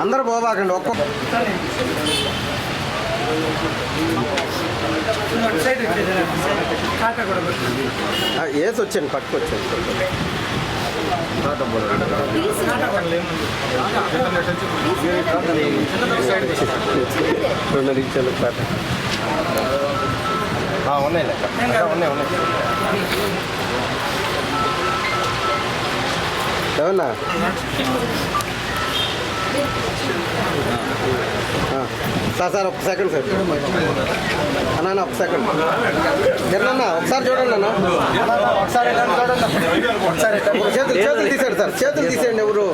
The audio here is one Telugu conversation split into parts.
అందరూ పోబాకండి ఒక్క ఆ, ఏసి వచ్చాను పట్టుకొచ్చాను రెండు నిమిషాలు పాట ఆ, ఉన్నాయి లెక్క. అక్క, ఉన్నాయి ఉన్నాయి ఏమన్నా ఆ, సార్ సార్ ఒక సెకండ్ సార్. అన్నా ఒక సెకండ్ జరగన్నా ఒకసారి చూడండి అన్న. ఒకసారి చూడండి. చేతులు చేతులు తీసేయండి సార్ చేతులు తీసేయండి ఎవరు.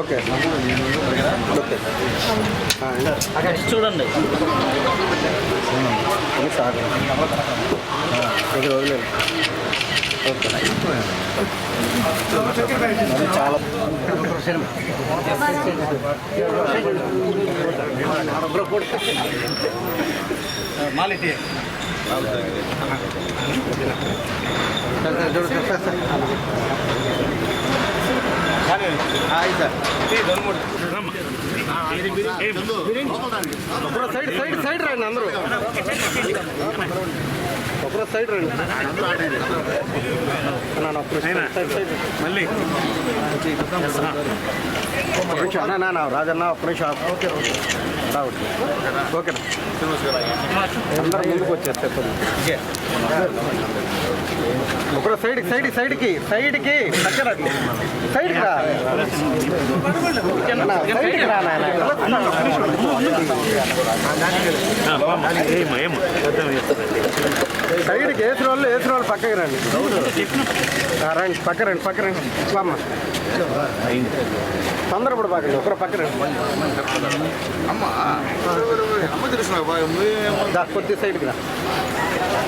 ఓకే. ఓకే. చూడండి. సార్. ఓకే. చాలా మాలిటీ. సార్, సైడ్ సైడ్ సైడ్ రండి అందరూ. ఒకరో సైడ్ రండి. మళ్ళీ. నిమిషం అన్న, అన్న, రాజన్న ఒక్క నిమిషం ఓకేనా? అందరూ ముందుకు వచ్చారు చెప్పండి. ఒకరో సైడ్ సైడ్ సైడ్కి సైడ్కి పక్కన సైడ్కి రా అన్న, సైడ్కి రా నాయన ఏమో ఏమో సైడ్కి వేసిన వాళ్ళు వేసిన వాళ్ళు పక్కకి రండి రండి పక్క రండి పక్క రండి అమ్మ తొందరపడి పక్కన ఒకరు పక్క రండి అమ్మ అమ్మ తెలుసు కొద్ది సైడ్కి రా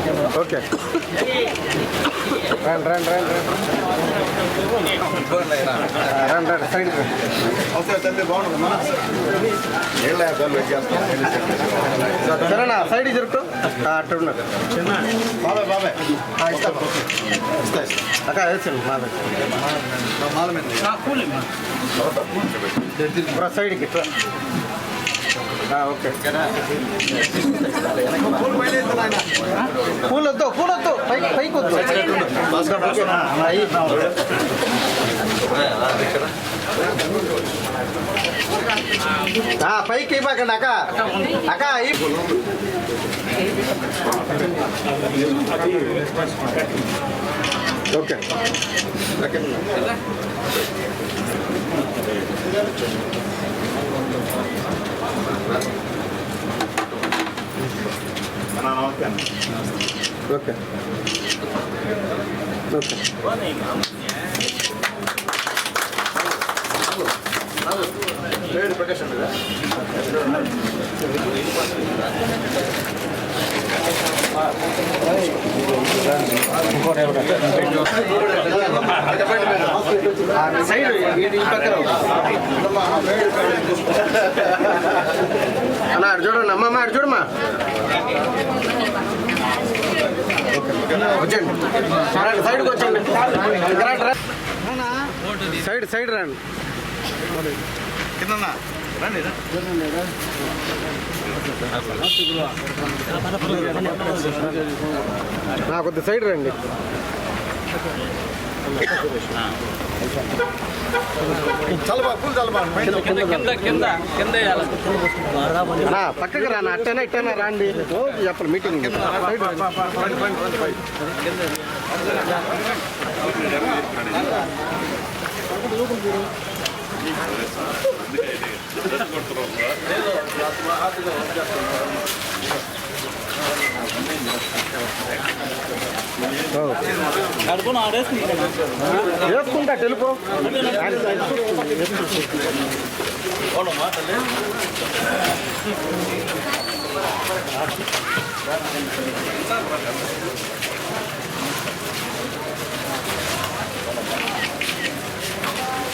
ఇదిగో అన్నకి దా, దా, దా, వచ్చేయండి ఓకే రండి రండి రండి రండి రండి రండి సైడ్కి రండి అవసరం తండ్రి బాగుంటుందమ్మా ఏళ్ళ యాభై వెయిట్ చేస్తాం సరేనా సైడ్ జరుపుతూ అటు ఉన్నది బాబాయ్ బాబాయ్ ఆ, ఇస్తా ఇస్తా ఇస్తా అక్క వేసండి మా నా మాల మీద ఇప్పుడు సైడ్కి ఇట్లా ఆ, ఓకే పూలు వద్దు పూలు వద్దు పైకి పైకి వద్దు పైకి ఇవ్వకండి అక్క. అక్క ఓకే. ఓకే. ఓకే. లేడు ప్రకాష్ అండి ఆ సైడ్ ఇది ఈ పక్కన అన్న అటు చూడండి అమ్మమ్మ అటు చూడమ్మా వచ్చండి రండి సైడ్కి వచ్చండి ఇక్కడ రండి, రండి. సైడ్ సైడ్ రండి కింద రండి. నా కొద్ది సైడ్ రండి. కింద కింద కింద కింద పక్కకి రానా అట్టనా ఇట్టనా రాండి. చెప్పాలి మీటింగ్ ఆడేసుకుంటున్నా వేసుకుంటా తెలుపు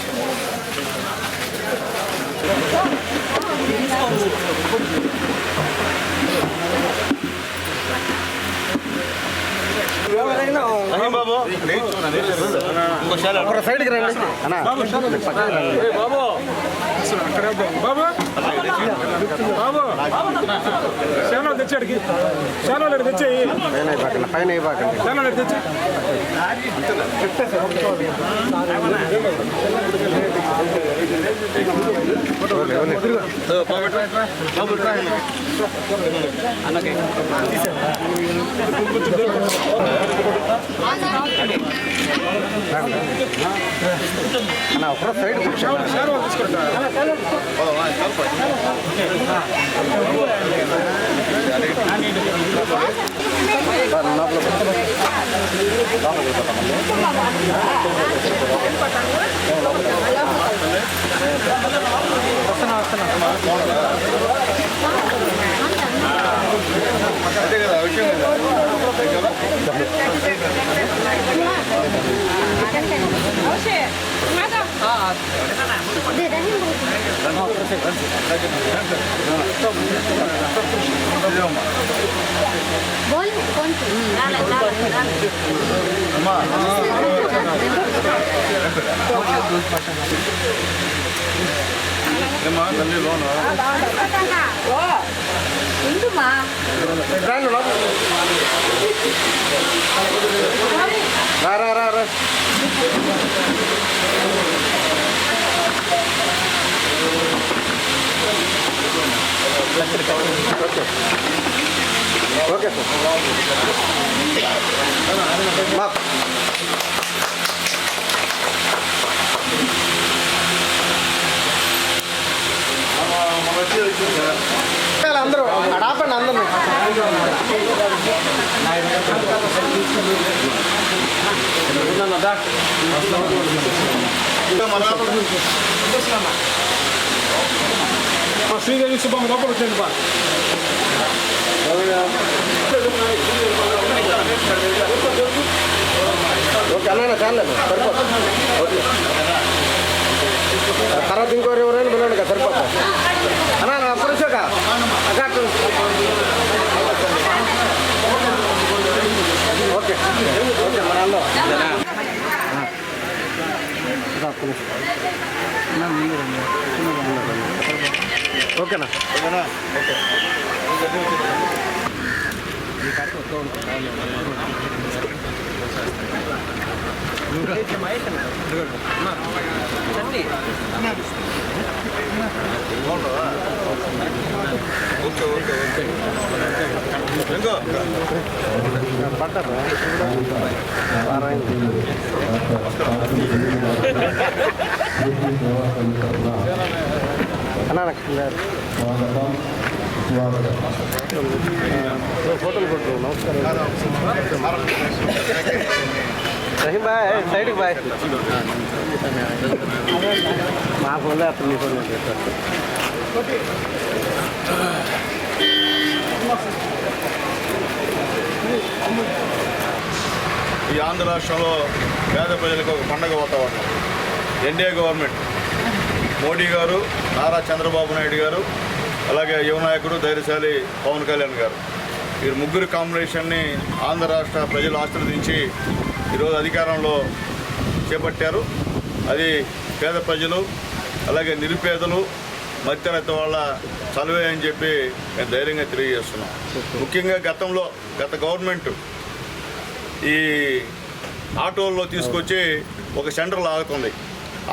Thank you. ఒక సైడ్కి రండి అన్నా పక్కకి రండి బాబు. బాబు. బాబు శానా తెచ్చాడికి శానా తెచ్చేయి. పైన శానా తెచ్చి అన్న ఒక సైడ్ తీసుకుంటా. సార్ లోపల కూర్చోండి. అదే కదా Boleh konti. Dalam, dalam, dalam. Ma. Ma. ఏమ్మా తల్లి లోను ఇందుమా రండి లోపల రా రా రా రా ఓకే సార్ మా అందరూ అక్కడ ఆపండి అందరూ శ్రీదేవి శుభం లోపల వచ్చేయండి బా ఓకే అన్న చాలేదు సరిపోతుంది ఓకే తర్వాత ఇంకోరు ఎవరైనా పిల్లలు కదా సరిపోతుంది అన్న నా అప్పుడు అక్కడ. ఓకే. ఓకే మన అల్లో. ఓకేనా? ఓకేనా ఓకే ఓకే ఓకే ఓకే ఇంకో పడ్డారు వారం అన్నా నాకు లేదు. ఫోటోలు కొట్టు నమస్కారం రహీం బాయ్ సైడ్కి బాయ్. మా ఫోన్లో అప్పుడు చేస్తారు ఈ ఆంధ్ర రాష్ట్రంలో పేద ప్రజలకు ఒక పండగ వాతావరణం. NDA government. మోడీ గారు నారా చంద్రబాబు నాయుడు గారు అలాగే యువ నాయకుడు ధైర్యశాలి పవన్ కళ్యాణ్ గారు. వీరు ముగ్గురు కాంబినేషన్ని ఆంధ్ర రాష్ట్ర ప్రజలు ఆశీర్వదించి ఈరోజు అధికారంలో చేపట్టారు. అది పేద ప్రజలు అలాగే నిరుపేదలు మధ్యతరగతి వాళ్ళ చలువే అని చెప్పి మేము ధైర్యంగా తెలియజేస్తున్నాం. ముఖ్యంగా గతంలో గత గవర్నమెంట్ ఈ ఆటోల్లో తీసుకొచ్చి ఒక సెంటర్లో ఆగుతుంది.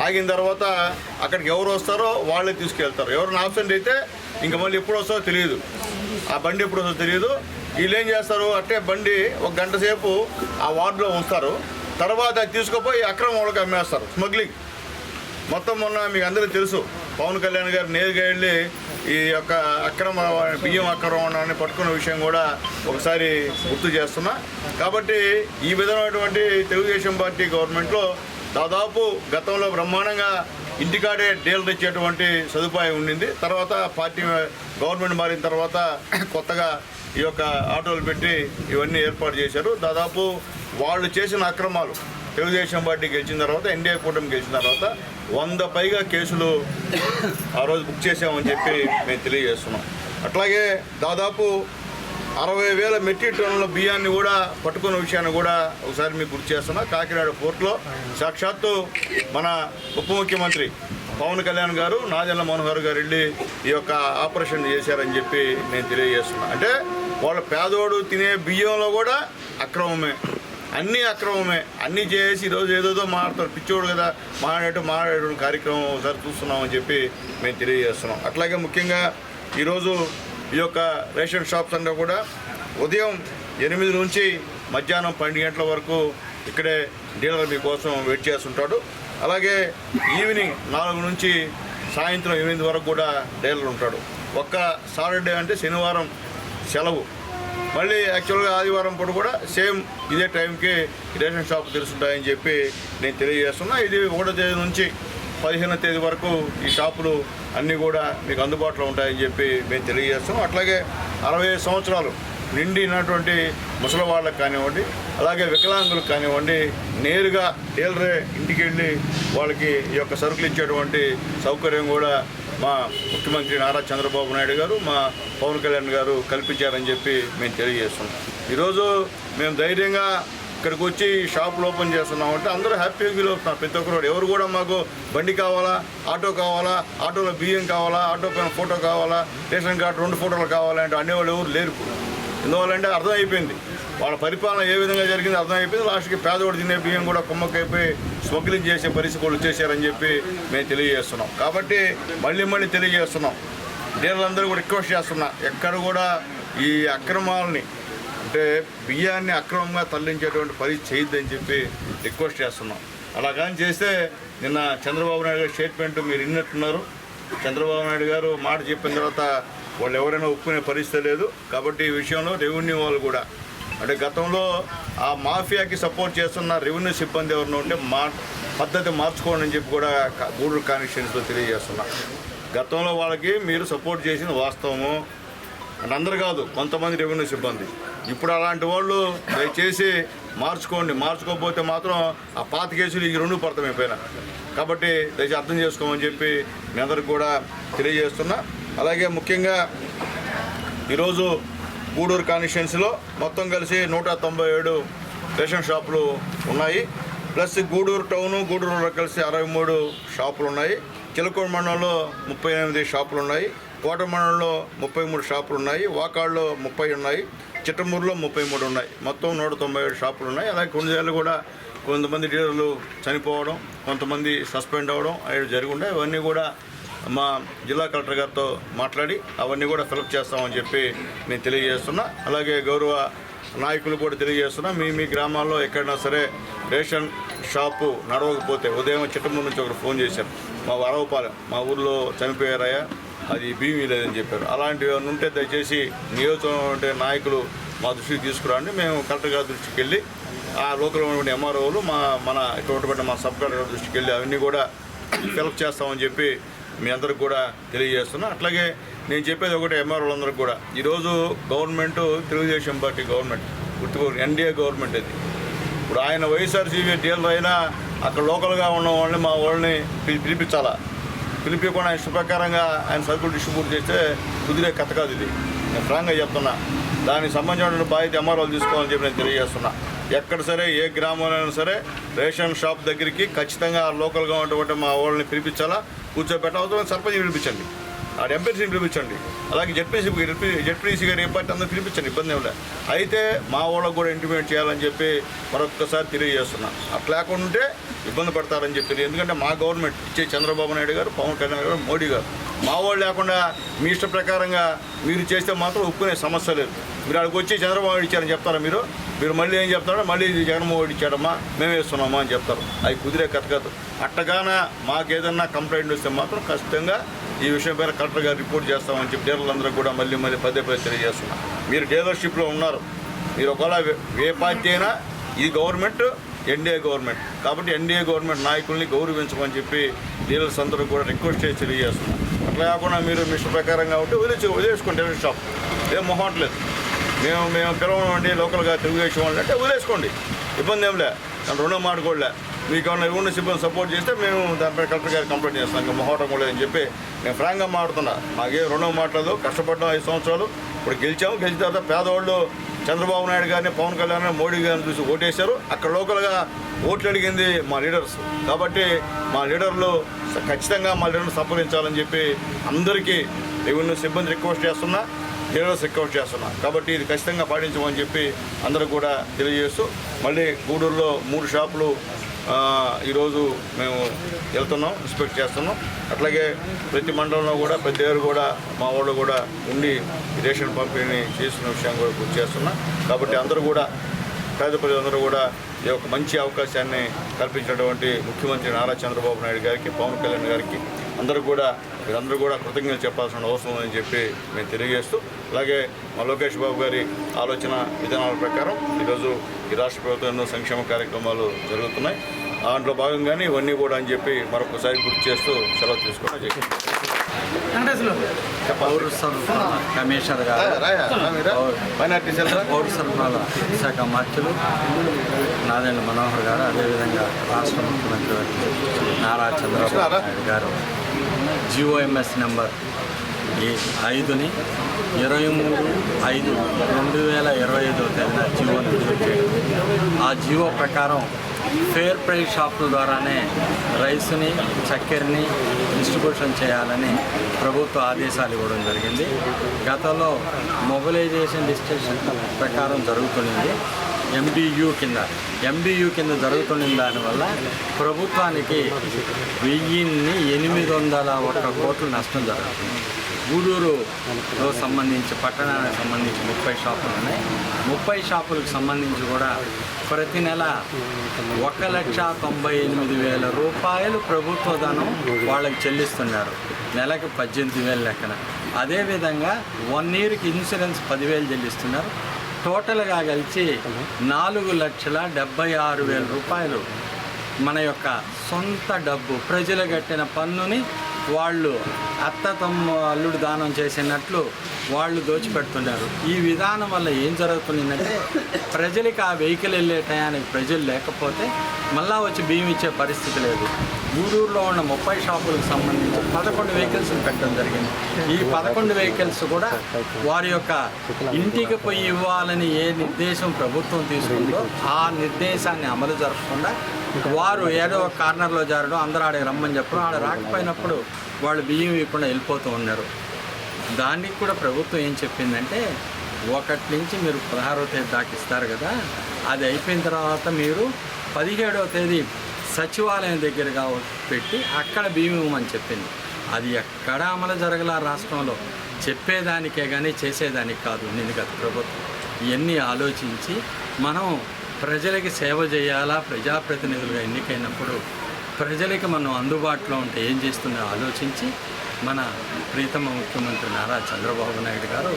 ఆగిన తర్వాత అక్కడికి ఎవరు వస్తారో వాళ్ళే తీసుకెళ్తారు. ఎవరైనా ఆబ్సెంట్ అయితే ఇంకా మళ్ళీ ఎప్పుడు వస్తుందో తెలియదు. ఆ బండి ఎప్పుడు వస్తుందో తెలియదు. వీళ్ళు ఏం చేస్తారు అంటే బండి ఒక గంట సేపు ఆ వార్డులో ఉంచుతారు. తర్వాత అది తీసుకుపోయి అక్రమ వాళ్ళకి అమ్మేస్తారు. స్మగ్లింగ్ మొత్తం మొన్న మీకు అందరికీ తెలుసు. పవన్ కళ్యాణ్ గారు నేరుగా వెళ్ళి ఈ యొక్క అక్రమ బియ్యం అక్రమాన్ని పట్టుకున్న విషయం కూడా ఒకసారి గుర్తు చేస్తున్నా. కాబట్టి ఈ విధమైనటువంటి తెలుగుదేశం పార్టీ గవర్నమెంట్లో దాదాపు గతంలో బ్రహ్మాండంగా ఇంటికాడే డీలర్ ఇచ్చేటువంటి సదుపాయం ఉండింది. తర్వాత పార్టీ గవర్నమెంట్ మారిన తర్వాత కొత్తగా ఈ యొక్క ఆటోలు పెట్టి ఇవన్నీ ఏర్పాటు చేశారు. దాదాపు వాళ్ళు చేసిన అక్రమాలు తెలుగుదేశం పార్టీ గెలిచిన తర్వాత ఎన్డీఏ కూటమి గెలిచిన తర్వాత వంద పైగా కేసులు ఆ రోజు బుక్ చేసామని చెప్పి మేము తెలియజేస్తున్నాం. అట్లాగే దాదాపు అరవై వేల మెట్రిక్ టన్నుల బియ్యాన్ని కూడా పట్టుకున్న విషయాన్ని కూడా ఒకసారి మీకు గుర్తు చేస్తున్నా. కాకినాడ పోర్టులో సాక్షాత్తు మన ఉప ముఖ్యమంత్రి పవన్ కళ్యాణ్ గారు నాజల్ల మనోహర్ గారు వెళ్ళి ఈ యొక్క ఆపరేషన్ చేశారని చెప్పి నేను తెలియజేస్తున్నా. అంటే వాళ్ళ పేదోడు తినే బియ్యంలో కూడా అక్రమమే. అన్నీ అక్రమమే. అన్నీ చేసి ఈరోజు ఏదోదో మాట్లాడతారు. పిచ్చోడు కదా మాట్లాడేటు మాట్లాడేటువంటి కార్యక్రమం ఒకసారి చూస్తున్నామని చెప్పి మేము తెలియజేస్తున్నాం. అట్లాగే ముఖ్యంగా ఈరోజు ఈ యొక్క రేషన్ షాప్స్ అన్నీ కూడా ఉదయం ఎనిమిది నుంచి మధ్యాహ్నం పన్నెండు గంటల వరకు ఇక్కడే డీలర్ మీకోసం వెయిట్ చేస్తుంటాడు. అలాగే ఈవినింగ్ నాలుగు నుంచి సాయంత్రం ఎనిమిది వరకు కూడా డీలర్ ఉంటాడు. ఒక్క సాటర్డే అంటే శనివారం సెలవు. మళ్ళీ యాక్చువల్గా ఆదివారం పూట కూడా సేమ్ ఇదే టైంకి రేషన్ షాప్ తెలుసుంటాయని చెప్పి నేను తెలియజేస్తున్నా. ఇది ఒకటో తేదీ నుంచి పదిహేనో తేదీ వరకు ఈ షాపులు అన్నీ కూడా మీకు అందుబాటులో ఉంటాయని చెప్పి మేము తెలియజేస్తాం. అట్లాగే అరవై సంవత్సరాలు నిండినటువంటి ముసలి వాళ్ళకు కానివ్వండి అలాగే వికలాంగులకు కానివ్వండి నేరుగా డీలరే ఇంటికి వెళ్ళి వాళ్ళకి ఈ యొక్క సరుకులు ఇచ్చేటువంటి సౌకర్యం కూడా మా ముఖ్యమంత్రి నారా చంద్రబాబు నాయుడు గారు మా పవన్ కళ్యాణ్ గారు కల్పించారని చెప్పి మేము తెలియజేస్తున్నాం. ఈరోజు మేము ధైర్యంగా ఇక్కడికి వచ్చి షాపులు ఓపెన్ చేస్తున్నాం అంటే అందరూ హ్యాపీగా ఫీల్ అవుతున్నారు. ప్రతి ఒక్కరు ఎవరు కూడా మాకు బండి కావాలా ఆటో కావాలా ఆటోలో బియ్యం కావాలా ఆటో పైన ఫోటో కావాలా రేషన్ కార్డు రెండు ఫోటోలు కావాలా అంటే అనేవాళ్ళు ఎవరు లేరు. ఎందువల్లంటే అర్థమైపోయింది. వాళ్ళ పరిపాలన ఏ విధంగా జరిగింది అర్థమైపోయింది. లాస్ట్కి పేదవాడు తినే బియ్యం కూడా కుమ్మకైపోయి స్మగ్లింగ్ చేసే పరిస్థితి వచ్చేసారని చెప్పి మేము తెలియజేస్తున్నాం. కాబట్టి మళ్ళీ మళ్ళీ తెలియజేస్తున్నాం. డీలర్లందరూ కూడా రిక్వెస్ట్ చేస్తున్నా ఎక్కడ కూడా ఈ అక్రమాలని అంటే బియ్యాన్ని అక్రమంగా తరలించేటువంటి పని చేయొద్దని చెప్పి రిక్వెస్ట్ చేస్తున్నాం. అలా కానీ చేస్తే నిన్న చంద్రబాబు నాయుడు గారి స్టేట్మెంట్ మీరు విన్నట్టున్నారు. చంద్రబాబు నాయుడు గారు మాట చెప్పిన తర్వాత వాళ్ళు ఎవరైనా ఒప్పుకునే పరిస్థితి లేదు. కాబట్టి ఈ విషయంలో రెవెన్యూ వాళ్ళు కూడా అంటే గతంలో ఆ మాఫియాకి సపోర్ట్ చేస్తున్న రెవెన్యూ సిబ్బంది ఎవరైనా ఉంటే మా పద్ధతి మార్చుకోండి అని చెప్పి కూడా గూడూరు కాన్స్టిట్యున్సీలో తెలియజేస్తున్నా. గతంలో వాళ్ళకి మీరు సపోర్ట్ చేసిన వాస్తవము. అంటే అందరు కాదు కొంతమంది రెవెన్యూ సిబ్బంది. ఇప్పుడు అలాంటి వాళ్ళు దయచేసి మార్చుకోండి. మార్చుకోకపోతే మాత్రం ఆ పాత కేసులు ఈ రెండు పడతామైపోయినా కాబట్టి దయచేసి అర్థం చేసుకోమని చెప్పి మీ అందరికి కూడా తెలియజేస్తున్నా. అలాగే ముఖ్యంగా ఈరోజు గూడూరు కాన్స్టిట్యున్సీలో మొత్తం కలిసి నూట తొంభై ఏడు రేషన్ షాపులు ఉన్నాయి. ప్లస్ గూడూరు టౌను గూడూరు కలిసి అరవై మూడు షాపులు ఉన్నాయి. చిలకూరు మండలంలో ముప్పై ఎనిమిది షాపులు ఉన్నాయి. కోట మండలంలో ముప్పై మూడు షాపులు ఉన్నాయి. వాకాడులో ముప్పై ఉన్నాయి. చిట్టమూరులో ముప్పై మూడు ఉన్నాయి. మొత్తం నూట తొంభై ఏడు షాపులు ఉన్నాయి. అలాగే కొన్నిసార్లు కూడా కొంతమంది డీలర్లు చనిపోవడం కొంతమంది సస్పెండ్ అవ్వడం అవి జరిగి అవన్నీ ఇవన్నీ కూడా మా జిల్లా కలెక్టర్ గారితో మాట్లాడి అవన్నీ కూడా ఫిలప్ చేస్తామని చెప్పి నేను తెలియజేస్తున్నా. అలాగే గౌరవ నాయకులు కూడా తెలియజేస్తున్నా. మీ మీ గ్రామాల్లో ఎక్కడైనా సరే రేషన్ షాపు నడవకపోతే ఉదయం చిట్టమూరు నుంచి ఒకరు ఫోన్ చేశారు. మా వరవపాలెం మా ఊర్లో చనిపోయారయ్యా. అది భీమీ లేదని చెప్పారు. అలాంటివి ఏమైనా ఉంటే దయచేసి నియోజకవర్గం నాయకులు మా దృష్టికి తీసుకురండి. మేము కలెక్టర్ గారి దృష్టికి వెళ్ళి ఆ లోకల్ ఉన్నటువంటి ఎంఆర్ఓలు మా మన ఇక్కడ మా సబ్ కలెక్టర్ దృష్టికి వెళ్ళి అవన్నీ కూడా ఫిలప్ చేస్తామని చెప్పి మీ అందరికి కూడా తెలియజేస్తున్నా. అట్లాగే నేను చెప్పేది ఒకటి ఎంఆర్ఓలందరికీ కూడా. ఈరోజు government Telugu Desam party government గుర్తుకో NDA government ఇది ఇప్పుడు ఆయన వైఎస్ఆర్సీపీ డీలర్ అయినా అక్కడ లోకల్గా ఉన్న వాళ్ళని మా వాళ్ళని పిలిపించాలా? పిలిపించకుండా ఆయన ఇష్ట ప్రకారంగా ఆయన సరుకులు డిస్ట్రిబ్యూట్ చేస్తే కుదిరే కథ కాదు ఇది. నేను ఫ్రాంక్గా చెప్తున్నా. దానికి సంబంధించిన బాధ్యత ఎంఆర్ఓలు తీసుకోవాలని చెప్పి నేను తెలియజేస్తున్నా. ఎక్కడ సరే ఏ గ్రామంలో అయినా సరే రేషన్ షాప్ దగ్గరికి ఖచ్చితంగా లోకల్గా ఉన్నటువంటి మా వాళ్ళని పిలిపించాలా? కూర్చోబెట్ట అవసరం సర్పంచ్ పిలిపించండి. ఆ ఎంపీసీని పిలిపించండి అలాగే జెడ్పీసీ జెడ్పీసీ గారి పార్టీ అందరూ పిలిపించండి ఇబ్బంది ఏమి అయితే మా వాళ్ళకు కూడా ఇంటిమేట్ చేయాలని చెప్పి మరొకసారి తెలియజేస్తున్నాను అట్లా లేకుంటే ఇబ్బంది పడతారని చెప్పి ఎందుకంటే మా గవర్నమెంట్ ఇచ్చే చంద్రబాబు నాయుడు గారు పవన్ కళ్యాణ్ గారు మోడీ గారు. మా వాళ్ళు లేకుండా మీ ఇష్ట ప్రకారంగా మీరు చేస్తే మాత్రం ఒప్పుకునే సమస్య లేదు. మీరు అక్కడికి వచ్చి చంద్రబాబు ఇచ్చారని చెప్తారా మీరు? మీరు మళ్ళీ ఏం చెప్తారో? మళ్ళీ ఇది జగన్మోహన్ ఇచ్చాడమ్మా మేము వేస్తున్నామా అని చెప్తారు. అవి కుదిరే కథ కాదు. అట్టగాన మాకేదన్నా కంప్లైంట్ వస్తే మాత్రం ఖచ్చితంగా ఈ విషయం పేరు కలెక్టర్ గారు రిపోర్ట్ చేస్తామని చెప్పి డీలర్లందరూ కూడా మళ్ళీ మళ్ళీ పదే పదే తెలియజేస్తున్నాం మీరు డీలర్షిప్లో ఉన్నారు. మీరు ఒకవేళ ఏ పార్టీ అయినా ఈ గవర్నమెంట్ ఎన్డీఏ గవర్నమెంట్. కాబట్టి ఎన్డీఏ గవర్నమెంట్ నాయకుల్ని గౌరవించమని చెప్పి డీలర్స్ అందరూ కూడా రిక్వెస్ట్ చేసి తెలియజేస్తున్నారు. అట్లా కాకుండా మీరు మిషన్ ప్రకారం ప్రకారంగా ఉంటే వదిలేసి వదిలేసుకోండి డీలర్ షాప్. ఏం మొహట్లేదు. మేము మేము పిలవమండి లోకల్గా తెలుగుదేశం వాళ్ళు అంటే వదిలేసుకోండి. ఇబ్బంది ఏం లే. కానీ మాడుకోలే మీకు ఏమన్నా ఉన్న సిబ్బంది సపోర్ట్ చేస్తే మేము దానిపై కలెక్టర్ గారికి కంప్లైంట్ చేస్తాం. ఇంకా మొహటం కూడా అని చెప్పి నేను ఫ్రాంక్గా మాట్లాడుతున్నా. మాకేం రుణం మాట్లాడదు. కష్టపడ్డాం ఐదు సంవత్సరాలు. ఇప్పుడు గెలిచాము. గెలిచిన తర్వాత పేదవాళ్ళు చంద్రబాబు నాయుడు గారిని పవన్ కళ్యాణ్ మోడీ గారిని చూసి ఓటేశారు. అక్కడ లోకల్గా ఓట్లు అడిగింది మా లీడర్స్. కాబట్టి మా లీడర్లు ఖచ్చితంగా మా లీడర్ని సంప్రదించాలని చెప్పి అందరికీ రెవెన్యూ సిబ్బంది రిక్వెస్ట్ చేస్తున్నా. లీడర్స్ రిక్వెస్ట్ చేస్తున్నా. కాబట్టి ఇది ఖచ్చితంగా పాటించమని చెప్పి అందరూ కూడా తెలియజేస్తూ మళ్ళీ గూడూరులో మూడు షాపులు ఈరోజు మేము వెళ్తున్నాం ఇన్స్పెక్ట్ చేస్తున్నాం. అట్లాగే ప్రతి మండలంలో కూడా ప్రతి దగ్గర కూడా మా వాళ్ళు కూడా ఉండి రేషన్ పంపిణీ చేసిన విషయం కూడా గుర్తు చేస్తున్నాం. కాబట్టి అందరూ కూడా పేద ప్రజలందరూ కూడా ఈ యొక్క మంచి అవకాశాన్ని కల్పించినటువంటి ముఖ్యమంత్రి నారా చంద్రబాబు నాయుడు గారికి పవన్ కళ్యాణ్ గారికి అందరూ కూడా మీరందరూ కూడా కృతజ్ఞతలు చెప్పాల్సిన అవసరం ఉందని చెప్పి మేము తెలియజేస్తూ అలాగే మా లోకేష్ బాబు గారి ఆలోచన విధానాల ప్రకారం ఈరోజు ఈ రాష్ట్ర ప్రభుత్వం ఎన్నో సంక్షేమ కార్యక్రమాలు జరుగుతున్నాయి. దాంట్లో భాగంగానే ఇవన్నీ కూడా అని చెప్పి మరొకసారి గుర్తు చేస్తూ సెలవు తీసుకోవడం పౌర సరఫరాల కమిషనర్ గారు. పౌర సరఫరాల శాఖ మార్చులు నారాయణ మనోహర్ గారు అదేవిధంగా రాష్ట్ర ముఖ్యమంత్రి నారా చంద్రబాబు నాయుడు గారు. జిఓఎంఎస్ నెంబర్ ఏ ఐదుని ఇరవై మూడు ఐదు రెండు వేల ఇరవై ఐదో తేదీన జియోని విడుదల చేయడం. ఆ జియో ప్రకారం ఫేర్ ప్రైస్ షాపుల ద్వారానే రైస్ని చక్కెరని డిస్ట్రిబ్యూషన్ చేయాలని ప్రభుత్వ ఆదేశాలు ఇవ్వడం జరిగింది. గతంలో మొబిలైజేషన్ డిస్ట్రిక్షన్ ప్రకారం జరుగుతుంది ఎండియు కింద ఎండియు కింద జరుగుతున్న దానివల్ల ప్రభుత్వానికి వెయ్యిన్ని ఎనిమిది వందల ఒక్క కోట్లు నష్టం జరుగుతుంది. గూడూరులో సంబంధించి పట్టణానికి సంబంధించి ముప్పై షాపులు ఉన్నాయి. ముప్పై షాపులకు సంబంధించి కూడా ప్రతి నెల ఒక లక్ష తొంభై ఎనిమిది వేల రూపాయలు ప్రభుత్వ ధనం వాళ్ళకి చెల్లిస్తున్నారు. నెలకు పద్దెనిమిది వేల లెక్కన. అదేవిధంగా వన్ ఇయర్కి ఇన్సూరెన్స్ పదివేలు చెల్లిస్తున్నారు. టోటల్గా కలిసి నాలుగు లక్షల డెబ్బై ఆరు వేల రూపాయలు మన యొక్క సొంత డబ్బు ప్రజలు కట్టిన పన్నుని వాళ్ళు అత్త తమ్ము అల్లుడు దానం చేసినట్లు వాళ్ళు దోచిపెడుతున్నారు. ఈ విధానం వల్ల ఏం జరుగుతుందంటే ప్రజలకి ఆ వెహికల్ వెళ్ళే టయానికి ప్రజలు లేకపోతే మళ్ళా వచ్చి బియ్యం ఇచ్చే పరిస్థితి లేదు. గూడూరులో ఉన్న ముప్పై షాపులకు సంబంధించి పదకొండు వెహికల్స్ పెట్టడం జరిగింది. ఈ పదకొండు వెహికల్స్ కూడా వారి యొక్క ఇంటికి పోయి ఇవ్వాలని ఏ నిర్దేశం ప్రభుత్వం తీసుకుందో ఆ నిర్దేశాన్ని అమలు జరపకుండా వారు ఏదో ఒక కార్నర్లో జారడం అందరూ ఆడికి రమ్మని చెప్పడం ఆడ రాకపోయినప్పుడు వాళ్ళు బియ్యం ఇవ్వకుండా వెళ్ళిపోతూ ఉన్నారు. దానికి కూడా ప్రభుత్వం ఏం చెప్పిందంటే ఒకటి నుంచి మీరు పదహారవ తేదీ దాకా ఇస్తారు కదా అది అయిపోయిన తర్వాత మీరు పదిహేడవ తేదీ సచివాలయం దగ్గరగా పెట్టి అక్కడ బియ్యం ఇవ్వమని చెప్పింది. అది ఎక్కడ అమలు జరగల రాష్ట్రంలో. చెప్పేదానికే కానీ చేసేదానికి కాదు నేను గత ప్రభుత్వం. ఇవన్నీ ఆలోచించి మనం ప్రజలకి సేవ చేయాలా ప్రజాప్రతినిధులుగా ఎన్నికైనప్పుడు ప్రజలకి మనం అందుబాటులో ఉంటే ఏం చేస్తుందో ఆలోచించి మన ప్రీతమ ముఖ్యమంత్రి నారా చంద్రబాబు నాయుడు గారు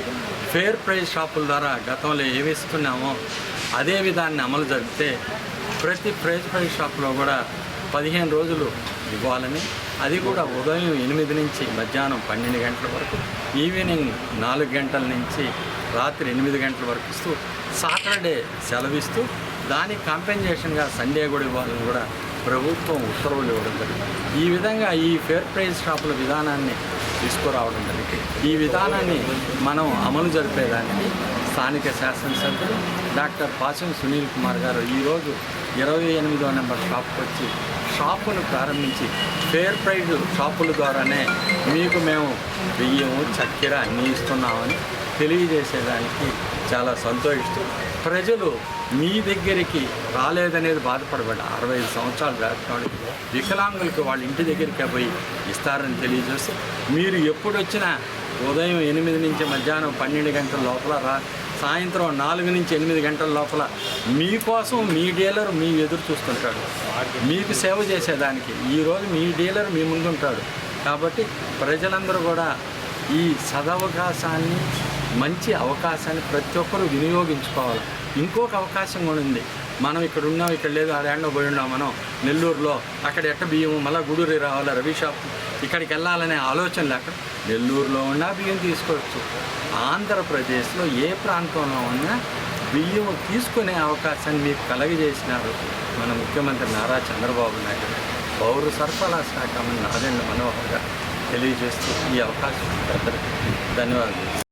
ఫేర్ ప్రైస్ షాపుల ద్వారా గతంలో ఏమి ఇస్తున్నామో అదే విధాన్ని అమలు జరిపితే ప్రతి ప్రైస్ ప్రైస్ షాప్లో కూడా పదిహేను రోజులు ఇవ్వాలని అది కూడా ఉదయం ఎనిమిది నుంచి మధ్యాహ్నం పన్నెండు గంటల వరకు ఈవినింగ్ నాలుగు గంటల నుంచి రాత్రి ఎనిమిది గంటల వరకు ఇస్తూ సాటర్డే సెలవిస్తూ దానికి కాంపెన్సేషన్గా సండే కూడా ఇవ్వాలని కూడా ప్రభుత్వం ఉత్తర్వులు ఇవ్వడం జరిగింది. ఈ విధంగా ఈ ఫేర్ ప్రైస్ షాపుల విధానాన్ని తీసుకురావడం జరిగింది. ఈ విధానాన్ని మనం అమలు జరిపేదానికి స్థానిక శాసనసభ్యులు డాక్టర్ పాసం సునీల్ కుమార్ గారు ఈరోజు ఇరవై ఎనిమిదో నెంబర్ షాప్కి వచ్చి షాపును ప్రారంభించి ఫేర్ ప్రైజ్ షాపుల ద్వారానే మీకు మేము బియ్యము చక్కెర అన్నీ ఇస్తున్నామని తెలియజేసేదానికి చాలా సంతోషిస్తున్నాం. ప్రజలు మీ దగ్గరికి రాలేదనేది బాధపడబడ్డ అరవై ఐదు సంవత్సరాలు దాటినోడు వికలాంగులకు వాళ్ళ ఇంటి దగ్గరికి పోయి ఇస్తారని తెలియజేసి మీరు ఎప్పుడు వచ్చినా ఉదయం ఎనిమిది నుంచి మధ్యాహ్నం పన్నెండు గంటల లోపల రా సాయంత్రం నాలుగు నుంచి ఎనిమిది గంటల లోపల మీకోసం మీ డీలర్ మీ ఎదురు చూస్తుంటాడు. మీకు సేవ చేసేదానికి ఈరోజు మీ డీలర్ మీ ముందుంటాడు. కాబట్టి ప్రజలందరూ కూడా ఈ సదవకాశాన్ని మంచి అవకాశాన్ని ప్రతి ఒక్కరూ వినియోగించుకోవాలి. ఇంకొక అవకాశం కూడా ఉంది. మనం ఇక్కడ ఉన్నాం ఇక్కడ లేదు ఆడేండో పోయి ఉన్నాం మనం నెల్లూరులో. అక్కడ ఎట్ట బియ్యం మళ్ళీ గుడూరి రావాలి రవి షాప్? ఇక్కడికి వెళ్ళాలనే ఆలోచన లేక నెల్లూరులో ఉన్నా బియ్యం తీసుకోవచ్చు. ఆంధ్రప్రదేశ్లో ఏ ప్రాంతంలో ఉన్నా బియ్యం తీసుకునే అవకాశాన్ని మీకు కలగజేసినారు మన ముఖ్యమంత్రి నారా చంద్రబాబు నాయుడు. పౌర సరఫరా శాఖ మంత్రి నారాయణ మనోహర్ గారు తెలియజేస్తూ ఈ అవకాశం ధన్యవాదాలు.